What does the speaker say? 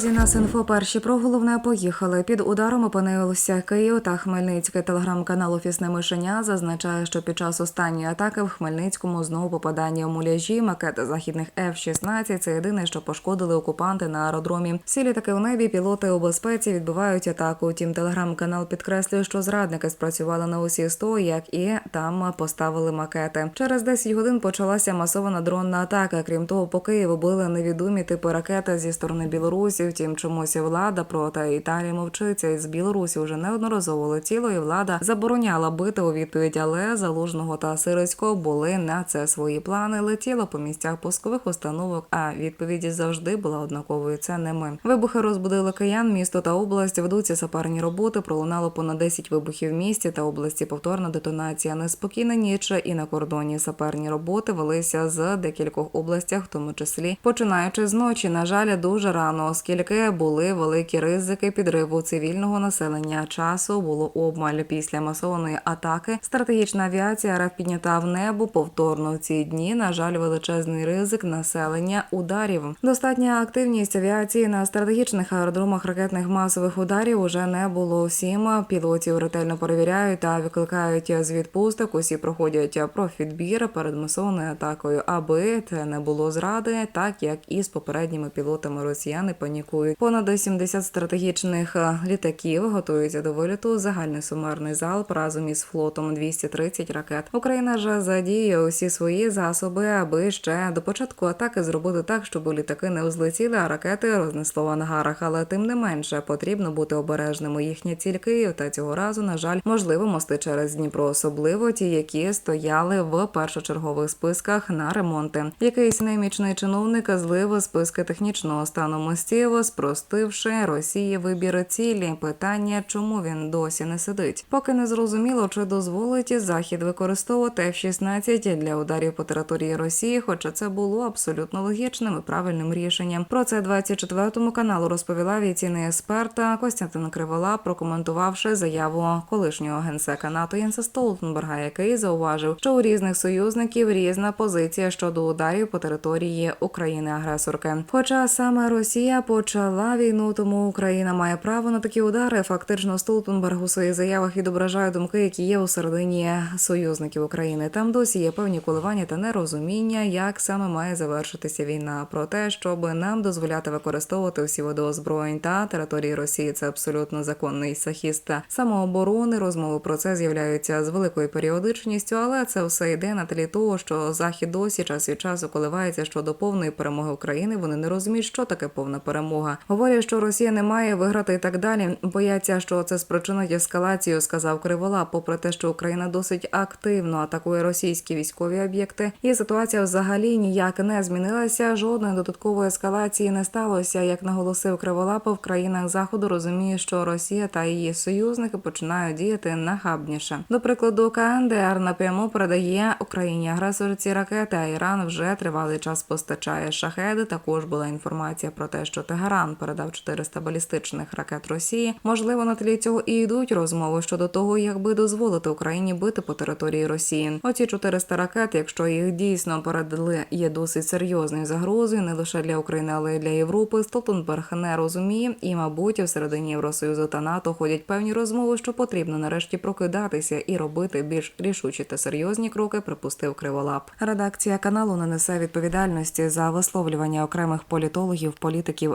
Наразі нас інфо перші про головне поїхали. Під ударом опинилися Київ та Хмельницький. Телеграм-канал Офісне мишеня зазначає, що під час останньої атаки в Хмельницькому знову попадання у муляжі. Макети західних F-16 – Це єдине, що пошкодили окупанти на аеродромі. Всі літаки у небі, пілоти у безпеці відбивають атаку. Втім, телеграм-канал підкреслює, що зрадники спрацювали на усі 100, як і там поставили макети. Через 10 годин почалася масована дронна атака. Крім того, по Києву били невідомі типи ракети зі сторони Білорусі. Втім, чомусь влада проти Італії мовчиться. Із Білорусі вже неодноразово летіло, і влада забороняла бити у відповідь, але залужного та Сирицького були на це свої плани. Летіло по місцях пускових установок. А відповіді завжди була однаковою. Це не ми. Вибухи розбудили киян, місто та область. Ведуться саперні роботи. Пролунало понад 10 вибухів в місті та області. Повторна детонація. Неспокійна ніч і на кордоні саперні роботи велися з декількох областях, в тому числі починаючи з ночі. На жаль, дуже рано, оскільки були великі ризики підриву цивільного населення. Часу було обмаль після масованої атаки. Стратегічна авіація РФ піднята в небо повторно в ці дні. На жаль, величезний ризик населення ударів. Достатня активність авіації на стратегічних аеродромах ракетних масових ударів уже не було. Всім пілотів ретельно перевіряють та викликають з відпусток. Усі проходять профідбір перед масованою атакою, аби це не було зради, так як і з попередніми пілотами росіяни панікують. Понад 70 стратегічних е, літаків готуються до виліту. Загальний сумарний залп разом із флотом 230 ракет. Україна ж задіє усі свої засоби, аби ще до початку атаки зробити так, щоб літаки не взлетіли, а ракети рознесло в ангарах. Але тим не менше потрібно бути обережними. Їхня ціль Київ та цього разу, на жаль, можливо, мости через Дніпро, особливо ті, які стояли в першочергових списках на ремонти. Якийсь немічний чиновник злив списки технічного стану мостів, спростивши Росії вибір цілі. Питання, чому він досі не сидить? Поки не зрозуміло, чи дозволить захід використовувати F-16 для ударів по території Росії, хоча це було абсолютно логічним і правильним рішенням. Про це 24 каналу розповіла авіаційний експерт Костянтин Кривола, прокоментувавши заяву колишнього генсека НАТО Єнса Столтенберга, який зауважив, що у різних союзників різна позиція щодо ударів по території України-агресорки. Хоча саме Росія почала війну, тому Україна має право на такі удари. Фактично, Столтенберг у своїх заявах відображає думки, які є у середині союзників України. Там досі є певні коливання та нерозуміння, як саме має завершитися війна. Про те, щоб нам дозволяти використовувати всі види озброєнь та території Росії, це абсолютно законний захист самооборони. Розмови про це з'являються з великою періодичністю, але це все йде на тлі того, що захід досі час від часу коливається щодо повної перемоги України. Вони не розуміють, що таке повна перемога. Говорять, що Росія не має виграти і так далі. Бояться, що це спричинить ескалацію, сказав Кривола. Попри те, що Україна досить активно атакує російські військові об'єкти, і ситуація взагалі ніяк не змінилася. Жодної додаткової ескалації не сталося. Як наголосив Криволапов, в країнах заходу розуміє, що Росія та її союзники починають діяти нахабніше. До прикладу, КНДР напряму передає Україні агресорці ракети, а Іран вже тривалий час постачає шахеди. Також була інформація про те, що Тегеран передав 400 балістичних ракет Росії. Можливо, на тлі цього і йдуть розмови щодо того, як би дозволити Україні бити по території Росії. Оці 400 ракет, якщо їх дійсно передали, є досить серйозною загрозою не лише для України, але й для Європи. Столтенберг не розуміє, і, мабуть, всередині Євросоюзу та НАТО ходять певні розмови, що потрібно нарешті прокидатися і робити більш рішучі та серйозні кроки. Припустив Криволап. Редакція каналу не несе відповідальності за висловлювання окремих політологів, політиків,